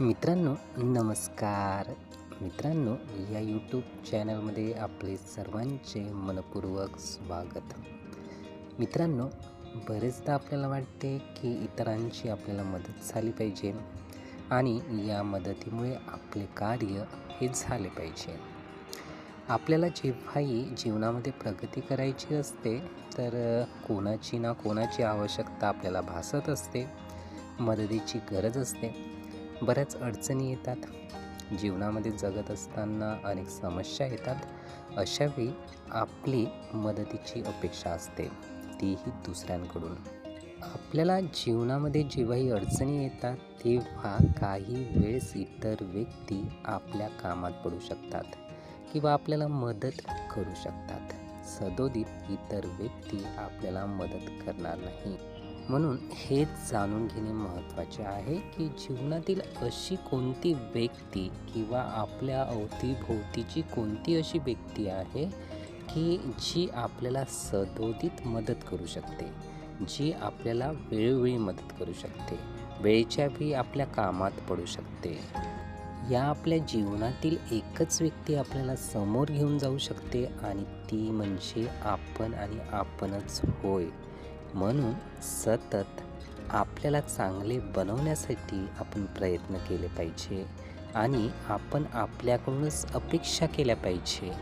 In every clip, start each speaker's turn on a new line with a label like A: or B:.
A: मित्रांनो नमस्कार. मित्रांनो या यूट्यूब चॅनलमध्ये आपले सर्वांचे मनपूर्वक स्वागत. मित्रांनो बरेचदा आपल्याला वाटते की इतरांची आपल्याला मदत झाली पाहिजे आणि या मदतीमुळे आपले कार्य हे झाले पाहिजे. आपल्याला जेव्हाही जीवनामध्ये प्रगती करायची असते तर कोणाची ना कोणाची आवश्यकता आपल्याला भासत असते मदतीची गरज असते. बऱ्याच अडचणी येतात. जीवनामध्ये जगत असताना अनेक समस्या येतात. अशावेळी आपली मदतीची अपेक्षा असते. तीही दुसऱ्यांकडून. आपल्याला जीवनामध्ये जेव्हाही अडचणी येतात तेव्हा काही वेळेस इतर व्यक्ती आपल्या कामात पडू शकतात किंवा आपल्याला मदत करू शकतात. सदोदित इतर व्यक्ती आपल्याला मदत करणार नाही. म्हणून हेच जाणून घेणे महत्त्वाचे आहे की जीवनातील अशी कोणती व्यक्ती किंवा आपल्या अवतीभोवतीची कोणती अशी व्यक्ती आहे की जी आपल्याला सदोदित मदत करू शकते जी आपल्याला वेळोवेळी मदत करू शकते वेळेच्या वेळी आपल्या कामात पडू शकते. या आपल्या जीवनातील एकच व्यक्ती आपल्याला समोर घेऊन जाऊ शकते आणि ती म्हणजे आपण आणि आपणच होय. म्हणून सतत आपल्याला चांगले बनवण्यासाठी आपण प्रयत्न केले पाहिजे आणि आपण आपल्याकडूनच अपेक्षा केल्या पाहिजे.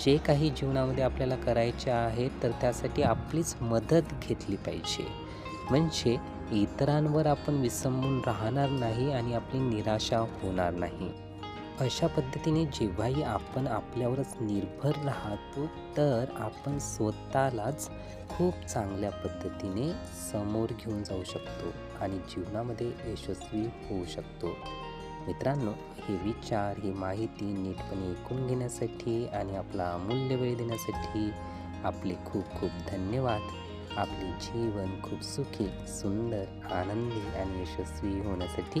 A: जे काही जीवनामध्ये आपल्याला करायचे आहे तर त्यासाठी आपलीच मदत घेतली पाहिजे. म्हणजे इतरांवर आपण विसंबून राहणार नाही आणि आपली निराशा होणार नाही. अशा पद्धतीने जेव्हाही आपण आपल्यावरच निर्भर राहतो तर आपण स्वतःलाच खूप चांगल्या पद्धतीने समोर घेऊन जाऊ शकतो आणि जीवनामध्ये यशस्वी होऊ शकतो. मित्रांनो हे विचार ही माहिती नीटपणे ऐकून घेण्यासाठी आणि आपला अमूल्य वेळ देण्यासाठी आपले खूप खूप धन्यवाद. आपले जीवन खूप सुखी सुंदर आनंदी आणि यशस्वी होण्यासाठी